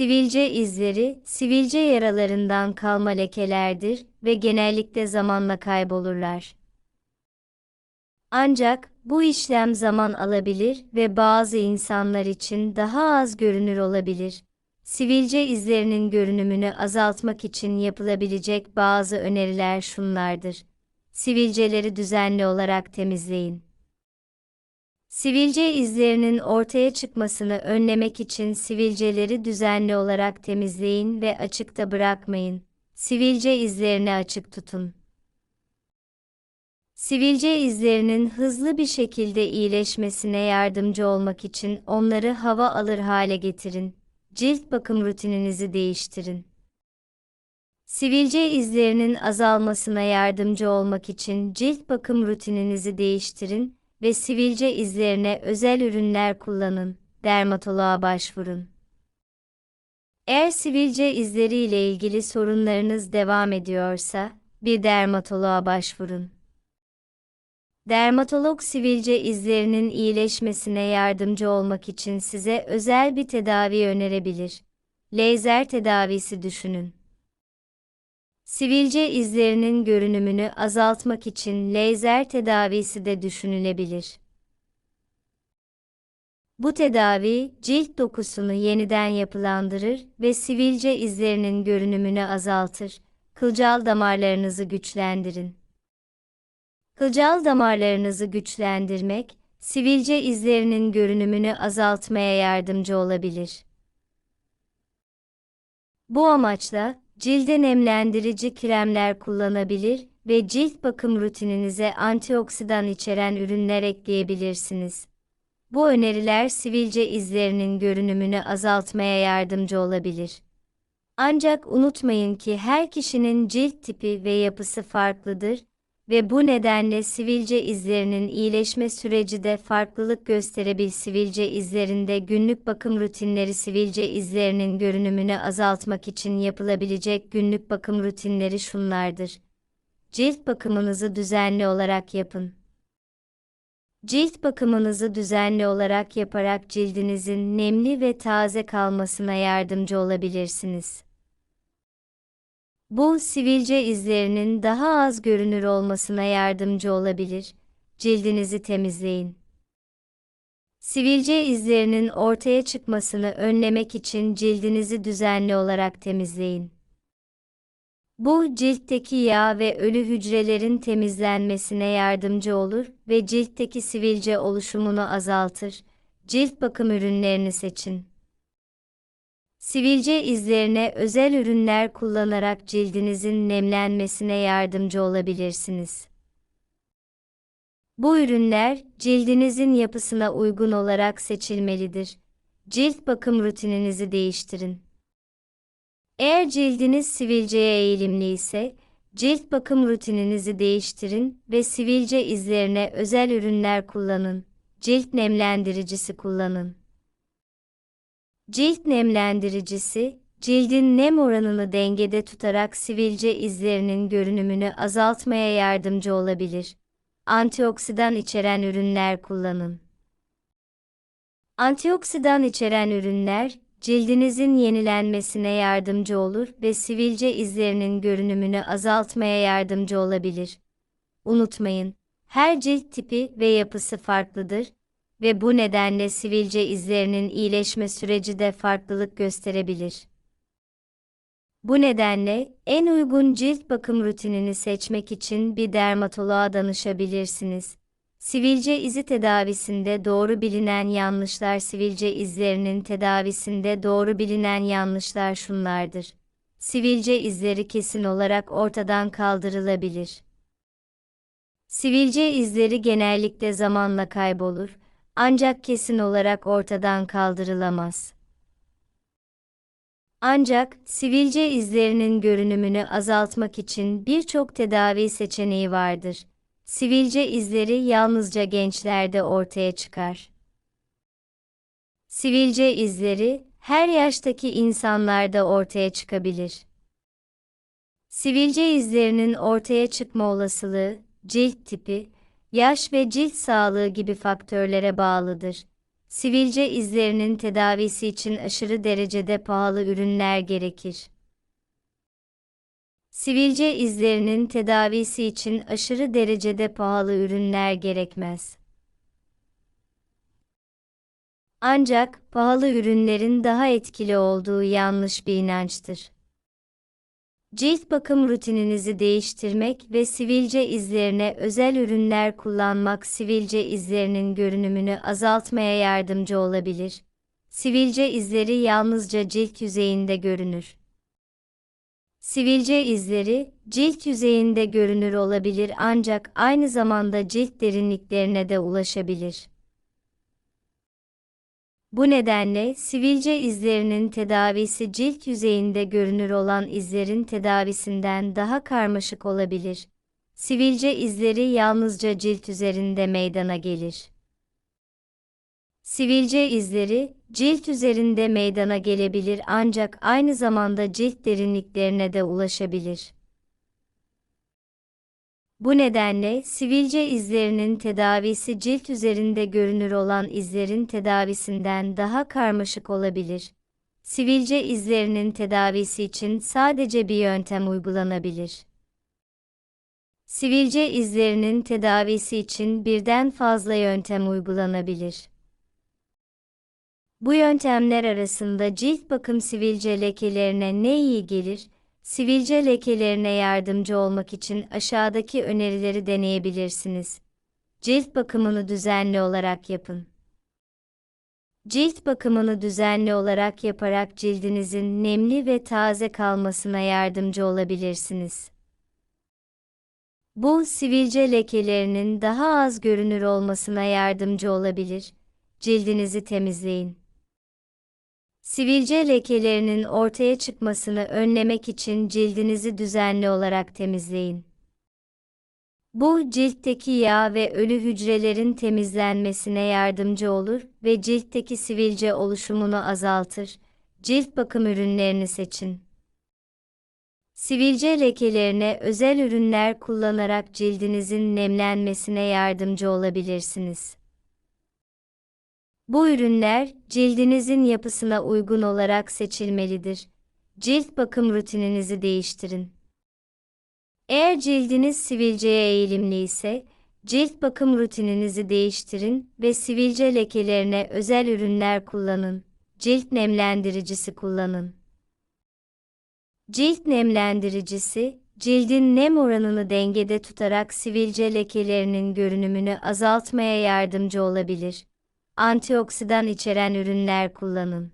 Sivilce izleri, sivilce yaralarından kalma lekelerdir ve genellikle zamanla kaybolurlar. Ancak bu işlem zaman alabilir ve bazı insanlar için daha az görünür olabilir. Sivilce izlerinin görünümünü azaltmak için yapılabilecek bazı öneriler şunlardır. Sivilceleri düzenli olarak temizleyin. Sivilce izlerinin ortaya çıkmasını önlemek için sivilceleri düzenli olarak temizleyin ve açıkta bırakmayın. Sivilce izlerini açık tutun. Sivilce izlerinin hızlı bir şekilde iyileşmesine yardımcı olmak için onları hava alır hale getirin. Cilt bakım rutininizi değiştirin. Sivilce izlerinin azalmasına yardımcı olmak için cilt bakım rutininizi değiştirin ve sivilce izlerine özel ürünler kullanın. Dermatoloğa başvurun. Eğer sivilce izleri ile ilgili sorunlarınız devam ediyorsa, bir dermatoloğa başvurun. Dermatolog sivilce izlerinin iyileşmesine yardımcı olmak için size özel bir tedavi önerebilir. Lazer tedavisi düşünün. Sivilce izlerinin görünümünü azaltmak için lazer tedavisi de düşünülebilir. Bu tedavi, cilt dokusunu yeniden yapılandırır ve sivilce izlerinin görünümünü azaltır. Kılcal damarlarınızı güçlendirin. Kılcal damarlarınızı güçlendirmek, sivilce izlerinin görünümünü azaltmaya yardımcı olabilir. Bu amaçla, cilde nemlendirici kremler kullanabilir ve cilt bakım rutininize antioksidan içeren ürünler ekleyebilirsiniz. Bu öneriler sivilce izlerinin görünümünü azaltmaya yardımcı olabilir. Ancak unutmayın ki her kişinin cilt tipi ve yapısı farklıdır ve bu nedenle sivilce izlerinin iyileşme süreci de farklılık gösterebilir. Sivilce izlerinde günlük bakım rutinleri sivilce izlerinin görünümünü azaltmak için yapılabilecek günlük bakım rutinleri şunlardır. Cilt bakımınızı düzenli olarak yapın. Cilt bakımınızı düzenli olarak yaparak cildinizin nemli ve taze kalmasına yardımcı olabilirsiniz. Bu sivilce izlerinin daha az görünür olmasına yardımcı olabilir. Cildinizi temizleyin. Sivilce izlerinin ortaya çıkmasını önlemek için cildinizi düzenli olarak temizleyin. Bu ciltteki yağ ve ölü hücrelerin temizlenmesine yardımcı olur ve ciltteki sivilce oluşumunu azaltır. Cilt bakım ürünlerini seçin. Sivilce izlerine özel ürünler kullanarak cildinizin nemlenmesine yardımcı olabilirsiniz. Bu ürünler cildinizin yapısına uygun olarak seçilmelidir. Cilt bakım rutininizi değiştirin. Eğer cildiniz sivilceye eğilimli ise, cilt bakım rutininizi değiştirin ve sivilce izlerine özel ürünler kullanın. Cilt nemlendiricisi kullanın. Cilt nemlendiricisi, cildin nem oranını dengede tutarak sivilce izlerinin görünümünü azaltmaya yardımcı olabilir. Antioksidan içeren ürünler kullanın. Antioksidan içeren ürünler, cildinizin yenilenmesine yardımcı olur ve sivilce izlerinin görünümünü azaltmaya yardımcı olabilir. Unutmayın, her cilt tipi ve yapısı farklıdır ve bu nedenle sivilce izlerinin iyileşme süreci de farklılık gösterebilir. Bu nedenle en uygun cilt bakım rutinini seçmek için bir dermatoloğa danışabilirsiniz. Sivilce izi tedavisinde doğru bilinen yanlışlar sivilce izlerinin tedavisinde doğru bilinen yanlışlar şunlardır. Sivilce izleri kesin olarak ortadan kaldırılabilir. Sivilce izleri genellikle zamanla kaybolur ancak kesin olarak ortadan kaldırılamaz. Ancak sivilce izlerinin görünümünü azaltmak için birçok tedavi seçeneği vardır. Sivilce izleri yalnızca gençlerde ortaya çıkar. Sivilce izleri her yaştaki insanlarda ortaya çıkabilir. Sivilce izlerinin ortaya çıkma olasılığı, cilt tipi, yaş ve cilt sağlığı gibi faktörlere bağlıdır. sivilce izlerinin tedavisi için aşırı derecede pahalı ürünler gerekir. Sivilce izlerinin tedavisi için aşırı derecede pahalı ürünler gerekmez. Ancak pahalı ürünlerin daha etkili olduğu yanlış bir inançtır. Cilt bakım rutininizi değiştirmek ve sivilce izlerine özel ürünler kullanmak sivilce izlerinin görünümünü azaltmaya yardımcı olabilir. Sivilce izleri yalnızca cilt yüzeyinde görünür. Sivilce izleri, cilt yüzeyinde görünür olabilir ancak aynı zamanda cilt derinliklerine de ulaşabilir. Bu nedenle sivilce izlerinin tedavisi cilt yüzeyinde görünür olan izlerin tedavisinden daha karmaşık olabilir. Sivilce izleri yalnızca cilt üzerinde meydana gelir. Sivilce izleri, cilt üzerinde meydana gelebilir ancak aynı zamanda cilt derinliklerine de ulaşabilir. Bu nedenle sivilce izlerinin tedavisi cilt üzerinde görünür olan izlerin tedavisinden daha karmaşık olabilir. Sivilce izlerinin tedavisi için sadece bir yöntem uygulanabilir. Sivilce izlerinin tedavisi için birden fazla yöntem uygulanabilir. Bu yöntemler arasında cilt bakım sivilce lekelerine ne iyi gelir, sivilce lekelerine yardımcı olmak için aşağıdaki önerileri deneyebilirsiniz. Cilt bakımını düzenli olarak yapın. Cilt bakımını düzenli olarak yaparak cildinizin nemli ve taze kalmasına yardımcı olabilirsiniz. Bu sivilce lekelerinin daha az görünür olmasına yardımcı olabilir. Cildinizi temizleyin. Sivilce lekelerinin ortaya çıkmasını önlemek için cildinizi düzenli olarak temizleyin. Bu ciltteki yağ ve ölü hücrelerin temizlenmesine yardımcı olur ve ciltteki sivilce oluşumunu azaltır. Cilt bakım ürünlerini seçin. Sivilce lekelerine özel ürünler kullanarak cildinizin nemlenmesine yardımcı olabilirsiniz. Bu ürünler cildinizin yapısına uygun olarak seçilmelidir. Cilt bakım rutininizi değiştirin. Eğer cildiniz sivilceye eğilimli ise, cilt bakım rutininizi değiştirin ve sivilce lekelerine özel ürünler kullanın. Cilt nemlendiricisi kullanın. Cilt nemlendiricisi, cildin nem oranını dengede tutarak sivilce lekelerinin görünümünü azaltmaya yardımcı olabilir antioksidan içeren ürünler kullanın.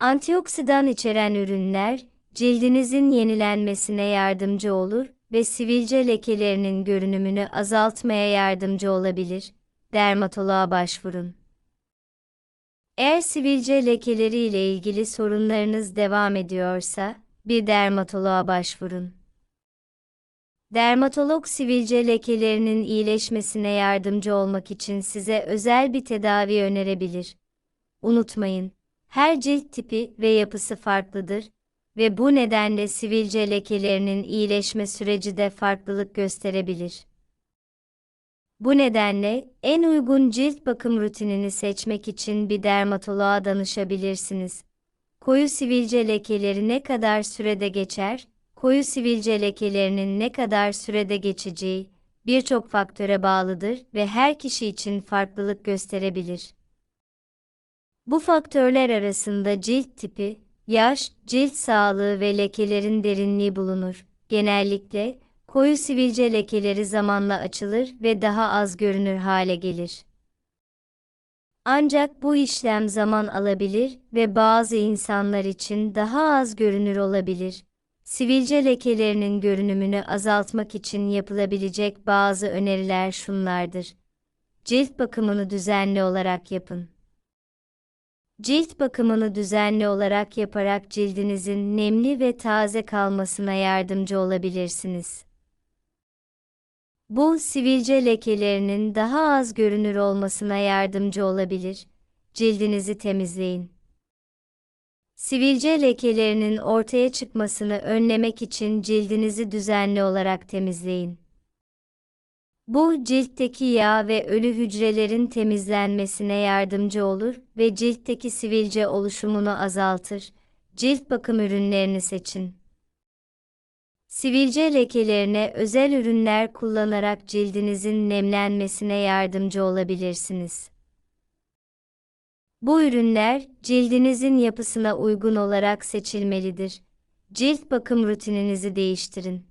Antioksidan içeren ürünler, cildinizin yenilenmesine yardımcı olur ve sivilce lekelerinin görünümünü azaltmaya yardımcı olabilir. Dermatoloğa başvurun. Eğer sivilce lekeleri ile ilgili sorunlarınız devam ediyorsa, bir dermatoloğa başvurun. Dermatolog sivilce lekelerinin iyileşmesine yardımcı olmak için size özel bir tedavi önerebilir. Unutmayın, her cilt tipi ve yapısı farklıdır ve bu nedenle sivilce lekelerinin iyileşme süreci de farklılık gösterebilir. Bu nedenle en uygun cilt bakım rutinini seçmek için bir dermatoloğa danışabilirsiniz. Koyu sivilce lekeleri ne kadar sürede geçer koyu sivilce lekelerinin ne kadar sürede geçeceği birçok faktöre bağlıdır ve her kişi için farklılık gösterebilir. Bu faktörler arasında cilt tipi, yaş, cilt sağlığı ve lekelerin derinliği bulunur. Genellikle koyu sivilce lekeleri zamanla açılır ve daha az görünür hale gelir. Ancak bu işlem zaman alabilir ve bazı insanlar için daha az görünür olabilir. Sivilce lekelerinin görünümünü azaltmak için yapılabilecek bazı öneriler şunlardır. Cilt bakımını düzenli olarak yapın. Cilt bakımını düzenli olarak yaparak cildinizin nemli ve taze kalmasına yardımcı olabilirsiniz. Bu sivilce lekelerinin daha az görünür olmasına yardımcı olabilir. Cildinizi temizleyin. Sivilce lekelerinin ortaya çıkmasını önlemek için cildinizi düzenli olarak temizleyin. Bu ciltteki yağ ve ölü hücrelerin temizlenmesine yardımcı olur ve ciltteki sivilce oluşumunu azaltır. Cilt bakım ürünlerini seçin. Sivilce lekelerine özel ürünler kullanarak cildinizin nemlenmesine yardımcı olabilirsiniz. Bu ürünler cildinizin yapısına uygun olarak seçilmelidir. Cilt bakım rutininizi değiştirin.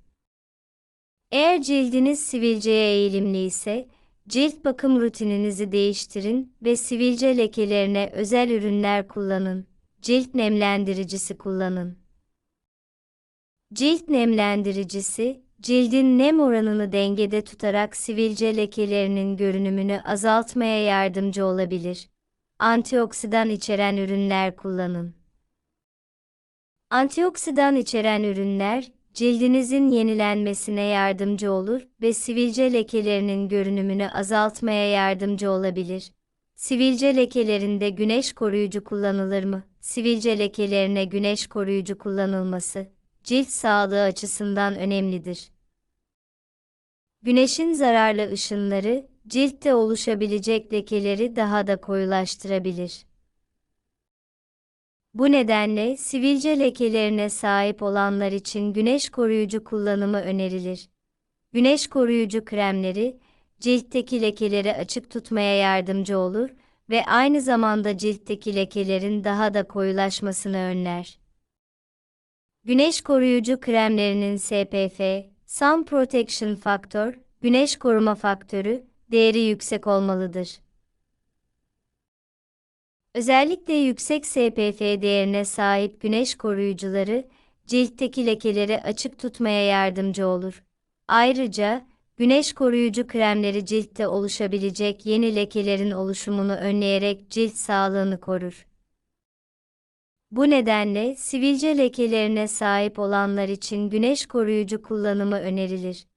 Eğer cildiniz sivilceye eğilimli ise, cilt bakım rutininizi değiştirin ve sivilce lekelerine özel ürünler kullanın. Cilt nemlendiricisi kullanın. Cilt nemlendiricisi, cildin nem oranını dengede tutarak sivilce lekelerinin görünümünü azaltmaya yardımcı olabilir. Antioksidan içeren ürünler kullanın. Antioksidan içeren ürünler, cildinizin yenilenmesine yardımcı olur ve sivilce lekelerinin görünümünü azaltmaya yardımcı olabilir. Sivilce lekelerinde güneş koruyucu kullanılır mı? Sivilce lekelerine güneş koruyucu kullanılması, cilt sağlığı açısından önemlidir. Güneşin zararlı ışınları, ciltte oluşabilecek lekeleri daha da koyulaştırabilir. Bu nedenle sivilce lekelerine sahip olanlar için güneş koruyucu kullanımı önerilir. Güneş koruyucu kremleri, ciltteki lekeleri açık tutmaya yardımcı olur ve aynı zamanda ciltteki lekelerin daha da koyulaşmasını önler. Güneş koruyucu kremlerinin SPF, Sun Protection Factor, güneş koruma faktörü, değeri yüksek olmalıdır. Özellikle yüksek SPF değerine sahip güneş koruyucuları, ciltteki lekeleri açık tutmaya yardımcı olur. Ayrıca, güneş koruyucu kremleri ciltte oluşabilecek yeni lekelerin oluşumunu önleyerek cilt sağlığını korur. Bu nedenle sivilce lekelerine sahip olanlar için güneş koruyucu kullanımı önerilir.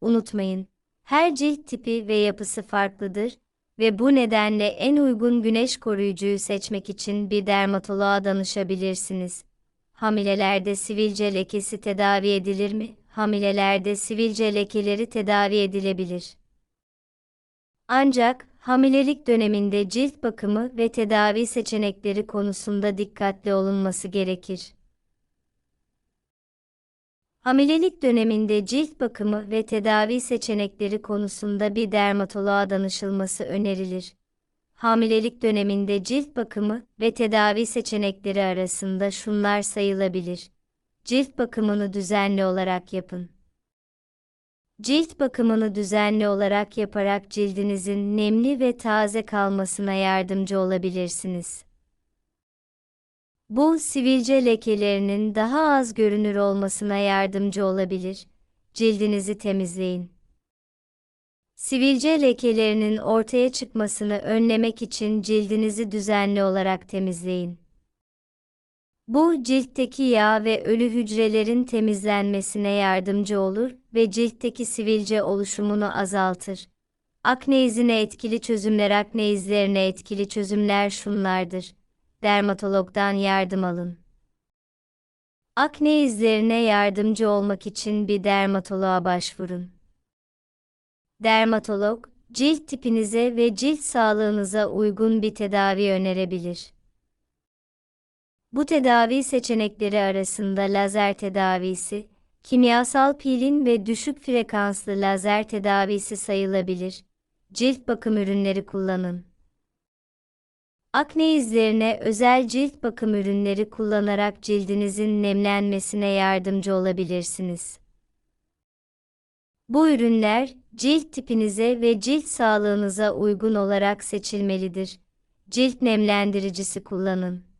Unutmayın, her cilt tipi ve yapısı farklıdır ve bu nedenle en uygun güneş koruyucuyu seçmek için bir dermatoloğa danışabilirsiniz. Hamilelerde sivilce lekesi tedavi edilir mi? Hamilelerde sivilce lekeleri tedavi edilebilir. Ancak hamilelik döneminde cilt bakımı ve tedavi seçenekleri konusunda dikkatli olunması gerekir. Hamilelik döneminde cilt bakımı ve tedavi seçenekleri konusunda bir dermatoloğa danışılması önerilir. Hamilelik döneminde cilt bakımı ve tedavi seçenekleri arasında şunlar sayılabilir. Cilt bakımını düzenli olarak yapın. Cilt bakımını düzenli olarak yaparak cildinizin nemli ve taze kalmasına yardımcı olabilirsiniz. Bu sivilce lekelerinin daha az görünür olmasına yardımcı olabilir. Cildinizi temizleyin. Sivilce lekelerinin ortaya çıkmasını önlemek için cildinizi düzenli olarak temizleyin. Bu ciltteki yağ ve ölü hücrelerin temizlenmesine yardımcı olur ve ciltteki sivilce oluşumunu azaltır. Akne izine etkili çözümler Akne izlerine etkili çözümler şunlardır dermatologdan yardım alın. Akne izlerine yardımcı olmak için bir dermatoloğa başvurun. Dermatolog, cilt tipinize ve cilt sağlığınıza uygun bir tedavi önerebilir. Bu tedavi seçenekleri arasında lazer tedavisi, kimyasal pilin ve düşük frekanslı lazer tedavisi sayılabilir. Cilt bakım ürünleri kullanın. Akne izlerine özel cilt bakım ürünleri kullanarak cildinizin nemlenmesine yardımcı olabilirsiniz. Bu ürünler cilt tipinize ve cilt sağlığınıza uygun olarak seçilmelidir. Cilt nemlendiricisi kullanın.